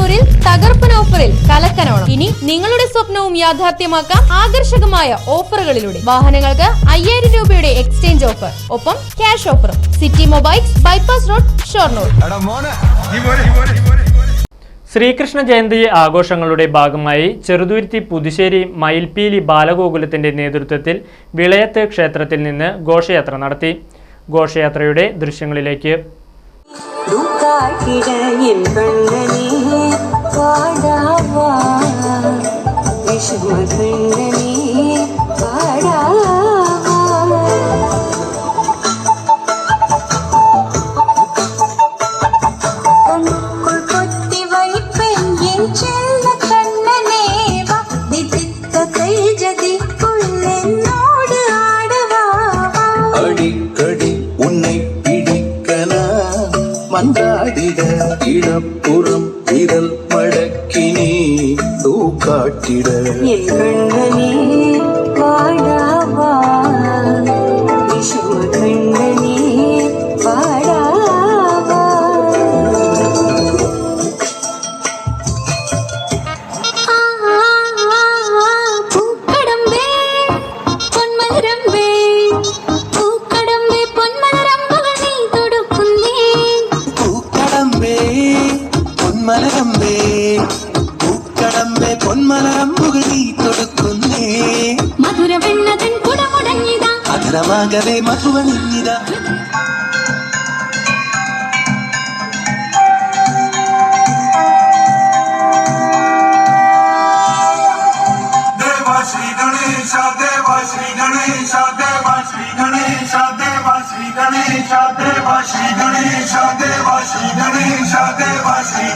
ഷൊർണൂരിൽ തകർപ്പൻ ഓഫറിൽ കലക്കനോണം. ഇനി നിങ്ങളുടെ സ്വപ്നവും യാഥാർത്ഥ്യമാക്കാം ആകർഷകമായ ഓഫറുകളിലൂടെ. വാഹനങ്ങൾക്ക് അയ്യായിരം രൂപയുടെ എക്സ്ചേഞ്ച് ഓഫർ. ഒപ്പം ക്യാഷ് ഓഫറും. City mobiles bypass road Shornur. Sreekrishna Jayanthi ആഘോഷങ്ങളുടെ ഭാഗമായി ചെറുതുരുത്തി പുതുശ്ശേരി മയിൽപീലി ബാലഗോകുലത്തിന്റെ നേതൃത്വത്തിൽ വിളയത്ത് ക്ഷേത്രത്തിൽ നിന്ന് ഘോഷയാത്ര നടത്തി. ഘോഷയാത്രയുടെ ദൃശ്യങ്ങളിലേക്ക്. കാട്ടിട എൻ കണ്ണനേ பாடாவா? விஷம கண்ணனே பாடாவா? கண்ணுக்குள் கொத்தி வைப்பேன் என் செல்ல தூக்காட்டிட என் கண்ணனே ರವಾಗವೇ ಮಧುವ ನಿನ್ನಿದ Shri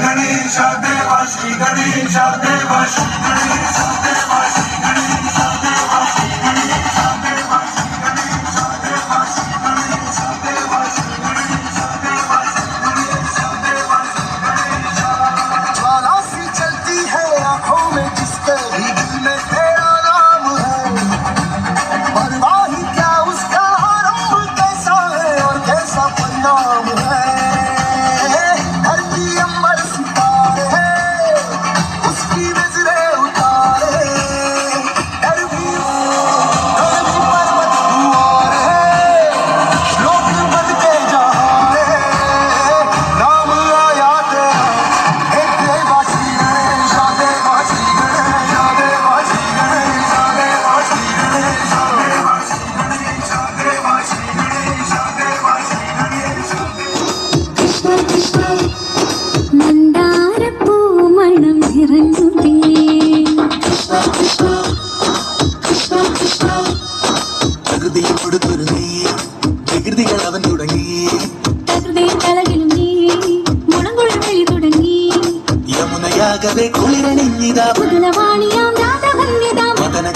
Ganesha, Deva Shri Ganesha, Deva Shri Ganesha. ഹൃദയത്തോടുത്തൊരു നീ. വികൃതികൾ അവൻ തുടങ്ങി. യമുനയാകവേ കുളിരണിഞ്ഞിതാ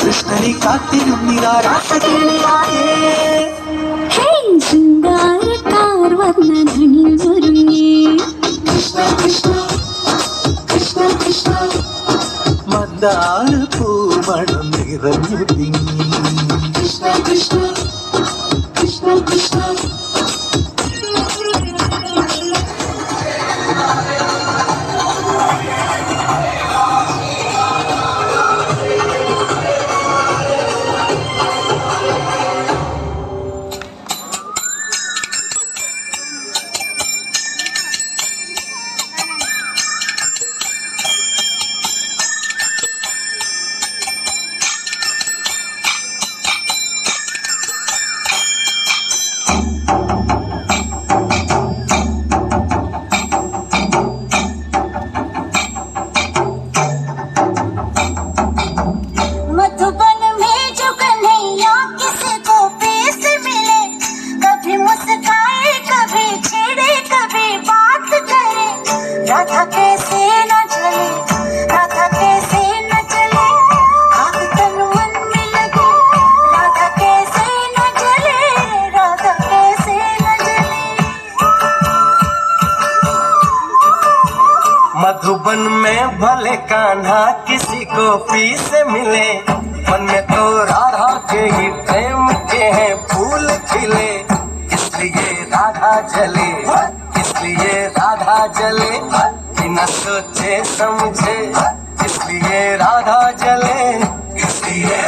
കൃഷ്ണനെ കാത്തിരുന്നിതാ കൃഷ്ണ കൃഷ്ണ കൃഷ്ണ കൃഷ്ണ മന്ദാര പൂമണം നിറഞ്ഞു തിങ്ങി. Krishna मधुबन में भले कान्हा किसी को पी से मिले, मन में तो राधा के ही प्रेम के हैं फूल खिले। इसलिए राधा जले, इसलिए राधा जले बिना सोचे समझे। इसलिए राधा जले, इसलिए